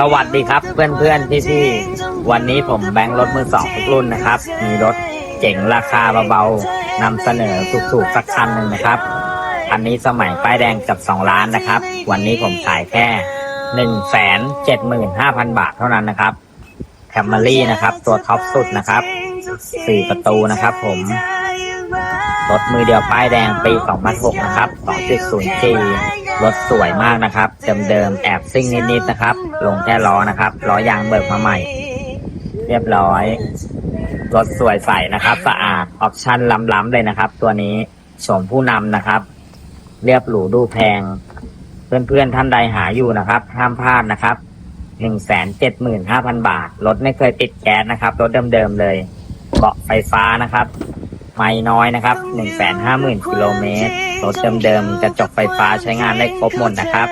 สวัสดีครับเพื่อนๆพี่ๆวันนี้ผมแบงค์รถมือสองทุกรุ่นนะครับ มีรถเจ๋งราคาเบาๆนำเสนอถูกๆสักคันหนึ่งนะครับคันนี้สมัยป้ายแดงกับสองล้านนะครับ วันนี้ผมขายแค่หนึ่งแสนเจ็ดหมื่นห้าพันบาทเท่านั้นนะครับแคมมรี่นะครับ ตัวท็อปสุดนะครับสี่ประตูนะครับ ผมรถมือเดียวป้ายแดงปี 2006 นะครับ 2.0G รถสวยมากนะครับเดิมๆแอบซิ่งนิดๆนะครับ ลงแค่ล้อนะครับล้อยางเบิกมาใหม่ เรียบร้อย รถสวยใสนะครับสะอาดออปชั่นล้ำๆเลยนะครับ ตัวนี้โฉมผู้นำนะครับ เรียบหรูดูแพง เพื่อนๆท่านใดหาอยู่นะครับ ห้ามพลาดนะครับ175,000บาท รถไม่เคยติดแก๊สนะครับ รถเดิมๆเลย เบาะไฟฟ้านะครับ ไม่น้อยนะครับ 150,000 กิโลเมตร รถเดิมๆจะจกไฟฟ้าใช้งานได้ครบหมดนะครับ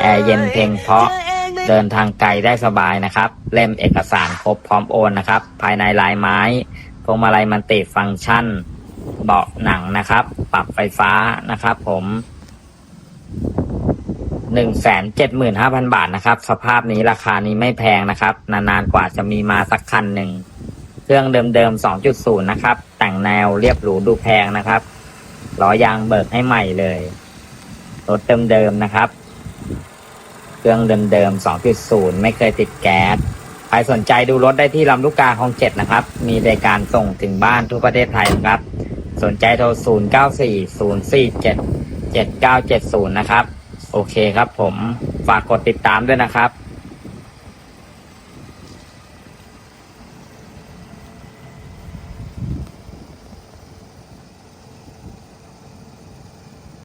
แอร์เย็นเพลงเพราะเดินทางไกลได้สบายนะครับ เล่มเอกสารครบพร้อมโอนนะครับ ภายในลายไม้พวงมาลัยมันติฟังก์ชัน เบาะหนังนะครับ ปรับไฟฟ้านะครับ ผมหนึ่งแสนเจ็ดหมื่นห้าพันบาทนะครับ สภาพนี้ราคานี้ไม่แพงนะครับ นานๆกว่าจะมีมาสักคันหนึ่ง เครื่องเดิมๆ 2.0 นะครับ แต่งแนวเรียบหรูดูแพงนะครับล้อยางเบิกให้ใหม่เลย รถเดิมๆ นะครับ เครื่องเดิมๆ 2.0 ไม่เคยติดแก๊ส ใครสนใจดูรถได้ที่ลำลูกกาคลองเจ็ดนะครับ มีบริการส่งถึงบ้านทั่วประเทศไทยนะครับ สนใจโทร 0940477970 นะครับ โอเคครับผม ฝากกดติดตามด้วยนะครับ